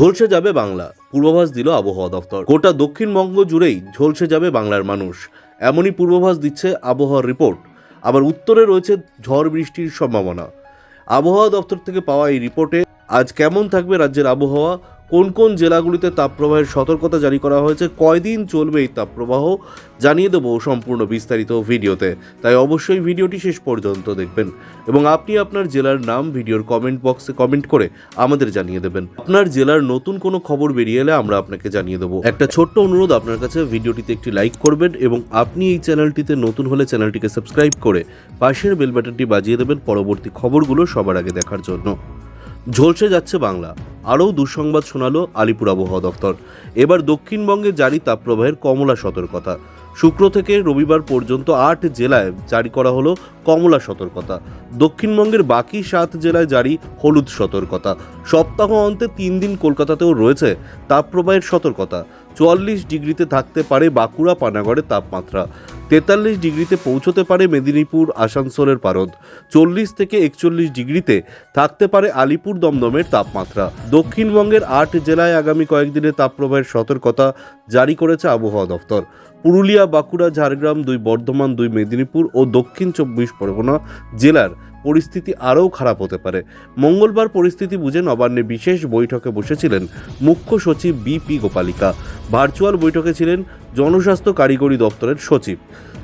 ঝলসে যাবে বাংলা। পূর্বাভাস দিল আবহাওয়া দপ্তর। গোটা দক্ষিণবঙ্গ জুড়েই ঝলসে যাবে বাংলার মানুষ। এমনই পূর্বাভাস দিচ্ছে আবহাওয়ার রিপোর্ট। আবার উত্তরে রয়েছে ঝড় বৃষ্টির সম্ভাবনা। আবহাওয়া দপ্তর থেকে পাওয়া এই রিপোর্টে আজ কেমন থাকবে রাজ্যের আবহাওয়া? কোন কোন জেলাগুলিতে তাপপ্রবাহের সতর্কতা জারি করা হয়েছে, কয়দিন চলবে এই তাপপ্রবাহ, জানিয়ে দেবো সম্পূর্ণ বিস্তারিত ভিডিওতে। তাই অবশ্যই ভিডিওটি শেষ পর্যন্ত দেখবেন এবং আপনি আপনার জেলার নাম ভিডিওর কমেন্ট বক্সে কমেন্ট করে আমাদের জানিয়ে দেবেন। আপনার জেলার নতুন কোনো খবর বেরিয়ে এলে আমরা আপনাকে জানিয়ে দেবো। একটা ছোট্ট অনুরোধ, আপনার কাছে ভিডিওটিতে একটি লাইক করবেন এবং আপনি এই চ্যানেলটিতে নতুন হলে চ্যানেলটিকে সাবস্ক্রাইব করে পাশের বেল বাটনটি বাজিয়ে দেবেন পরবর্তী খবরগুলো সবার আগে দেখার জন্য। ঝলসে যাচ্ছে বাংলা। আরও দুঃসংবাদ শোনালো আলিপুর আবহাওয়া দপ্তর। এবার দক্ষিণবঙ্গে জারি তাপপ্রবাহের কমলা সতর্কতা। শুক্র থেকে রবিবার পর্যন্ত আট জেলায় জারি করা হলো কমলা সতর্কতা। দক্ষিণবঙ্গের বাকি সাত জেলায় জারি হলুদ সতর্কতা। সপ্তাহ অন্তে তিন দিন কলকাতাতেও রয়েছে তাপপ্রবাহের সতর্কতা। চুয়াল্লিশ ডিগ্রিতে থাকতে পারে বাঁকুড়া পানাগড়ের তাপমাত্রা। তেতাল্লিশ ডিগ্রিতে পৌঁছতে পারে মেদিনীপুর, আসানসোলের পারদ। চল্লিশ থেকে একচল্লিশ ডিগ্রিতে থাকতে পারে আলিপুর দমদমের তাপমাত্রা। দক্ষিণবঙ্গের আট জেলায় আগামী কয়েকদিনের তাপপ্রবাহের সতর্কতা জারি করেছে আবহাওয়া দফতর পুরুলিয়া, বাঁকুড়া, ঝাড়গ্রাম, দুই বর্ধমান, দুই মেদিনীপুর ও দক্ষিণ চব্বিশ পরগনা জেলার পরিস্থিতি আরও খারাপ হতে পারে। মঙ্গলবার পরিস্থিতি বুঝে নবান্নে বিশেষ বৈঠকে বসেছিলেন মুখ্য সচিব বিপি গোপালিকা। ভার্চুয়াল বৈঠকে ছিলেন জনস্বাস্থ্য কারিগরি দপ্তরের সচিব।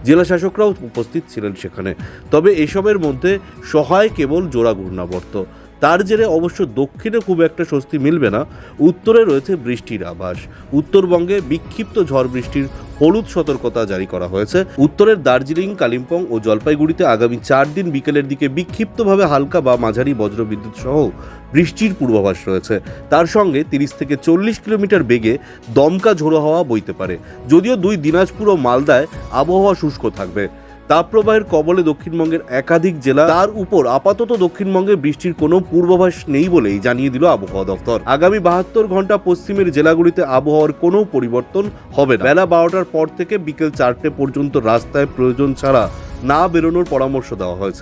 জেলা শাসকরাও উপস্থিত ছিলেন সেখানে। তবে এসবের মধ্যে সহায় কেবল জোড়া ঘূর্ণাবর্ত। তার জেরে অবশ্য দক্ষিণে খুব একটা স্বস্তি মিলবে না। উত্তরে রয়েছে বৃষ্টির আভাস। উত্তরবঙ্গে বিক্ষিপ্ত ঝড় বৃষ্টির হলুদ সতর্কতা জারি করা হয়েছে। উত্তরের দার্জিলিং, কালিম্পং ও জলপাইগুড়িতে আগামী চার দিন বিকেলের দিকে বিক্ষিপ্তভাবে হালকা বা মাঝারি বজ্রবিদ্যুৎ সহ বৃষ্টির পূর্বাভাস রয়েছে। তার সঙ্গে তিরিশ থেকে চল্লিশ কিলোমিটার বেগে দমকা ঝোড়ো হওয়া বইতে পারে। যদিও দুই দিনাজপুর ও মালদায় আবহাওয়া শুষ্ক থাকবে। তাপপ্রবাহের কবলে দক্ষিণবঙ্গের একাধিক জেলা তার উপর আপাতত দক্ষিণবঙ্গে বৃষ্টির কোনো পূর্বাভাস নেই বলেই জানিয়ে দিল আবহাওয়া দফতর আগামী বাহাত্তর ঘণ্টা পশ্চিমের জেলাগুলিতে আবহাওয়ার কোনো পরিবর্তন হবে না। বেলা বারোটার পর থেকে বিকেল চারটে পর্যন্ত রাস্তায় প্রয়োজন ছাড়া না বেরোনোর পরামর্শ দেওয়া হয়েছে।